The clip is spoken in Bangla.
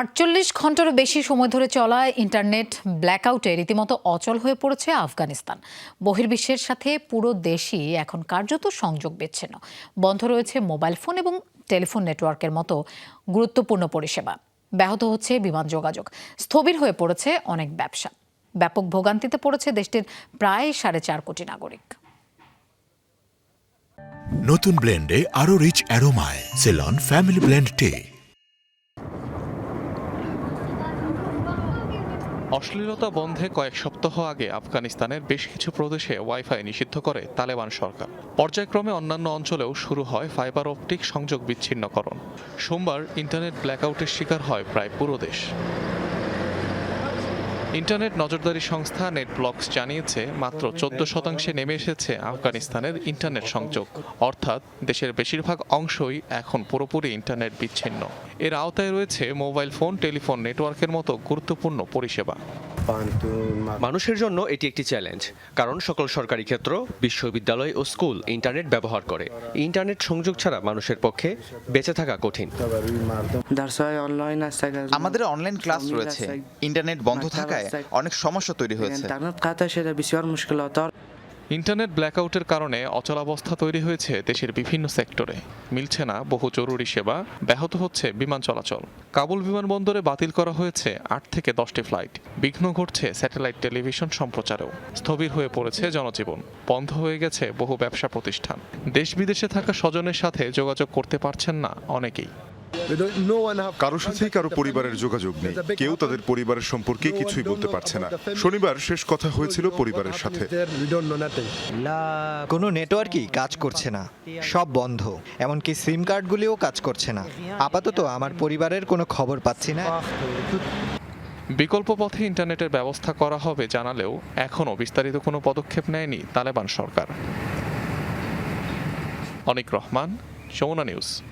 আটচল্লিশ ঘন্টারও বেশি সময় ধরে চলা ইন্টারনেট ব্ল্যাকআউটে রীতিমতো অচল হয়ে পড়েছে আফগানিস্তান। বহির্বিশ্বের সাথে পুরো দেশই এখন কার্যত সংযোগ বিচ্ছিন্ন বন্ধ রয়েছে মোবাইল ফোন এবং টেলিফোন নেটওয়ার্কের মতো গুরুত্বপূর্ণ পরিষেবা। ব্যাহত হচ্ছে বিমান যোগাযোগ। স্থবির হয়ে পড়েছে অনেক ব্যবসা। ব্যাপক ভোগান্তিতে পড়েছে দেশটির প্রায় সাড়ে চার কোটি নাগরিক। নতুন ব্লেন্ডে আরও rich অ্যারোমায়। Ceylon family blend tea. অশ্লীলতা বন্ধে কয়েক সপ্তাহ আগে আফগানিস্তানের বেশ কিছু প্রদেশে ওয়াইফাই নিষিদ্ধ করে তালেবান সরকার। পর্যায়ক্রমে অন্যান্য অঞ্চলেও শুরু হয় ফাইবার অপটিক সংযোগ বিচ্ছিন্নকরণ। সোমবার ইন্টারনেট ব্ল্যাকআউটের শিকার হয় প্রায় পুরো দেশ। ইন্টারনেট নজরদারি সংস্থা নেটব্লকস জানিয়েছে, মাত্র চোদ্দ শতাংশে নেমে এসেছে আফগানিস্তানের ইন্টারনেট সংযোগ। অর্থাৎ দেশের বেশিরভাগ অংশই এখন পুরোপুরি ইন্টারনেট বিচ্ছিন্ন। এর আওতায় রয়েছে মোবাইল ফোন, টেলিফোন নেটওয়ার্কের মতো গুরুত্বপূর্ণ পরিষেবা। মানুষের জন্য এটি একটি চ্যালেঞ্জ কারণ সকল সরকারি ক্ষেত্র বিশ্ববিদ্যালয় ও স্কুল ইন্টারনেট ব্যবহার করে। ইন্টারনেট সংযোগ ছাড়া মানুষের পক্ষে বেঁচে থাকা কঠিন। আমাদের অনলাইন ক্লাস রয়েছে। ইন্টারনেট বন্ধ থাকায় অনেক সমস্যা তৈরি হয়েছে। ইন্টারনেট ব্ল্যাকআউটের কারণে অচলাবস্থা তৈরি হয়েছে দেশের বিভিন্ন সেক্টরে। মিলছে না বহু জরুরি সেবা, ব্যাহত হচ্ছে বিমান চলাচল। কাবুল বিমানবন্দরে বাতিল করা হয়েছে আট থেকে দশটি ফ্লাইট। বিঘ্ন ঘটছে স্যাটেলাইট টেলিভিশন সম্প্রচারেও। স্থবির হয়ে পড়েছে জনজীবন। বন্ধ হয়ে গেছে বহু ব্যবসা প্রতিষ্ঠান। দেশ বিদেশে থাকা স্বজনের সাথে যোগাযোগ করতে পারছেন না অনেকেই। কারোর সাথেই কারও পরিবারের যোগাযোগ নেই। কেউ তাদের পরিবারের সম্পর্কে কিছুই বলতে পারছে না। শনিবার শেষ কথা হয়েছিল পরিবারের সাথে। কোনো নেটওয়ার্কই কাজ করছে না। সব বন্ধ। এমনকি সিম কার্ডগুলিও কাজ করছে না। আপাতত আমার পরিবারের কোনো খবর পাচ্ছি না। বিকল্প পথে ইন্টারনেটের ব্যবস্থা করা হবে জানালেও এখনও বিস্তারিত কোনো পদক্ষেপ নেয়নি তালেবান সরকার। অনিক রহমান যমুনা নিউজ।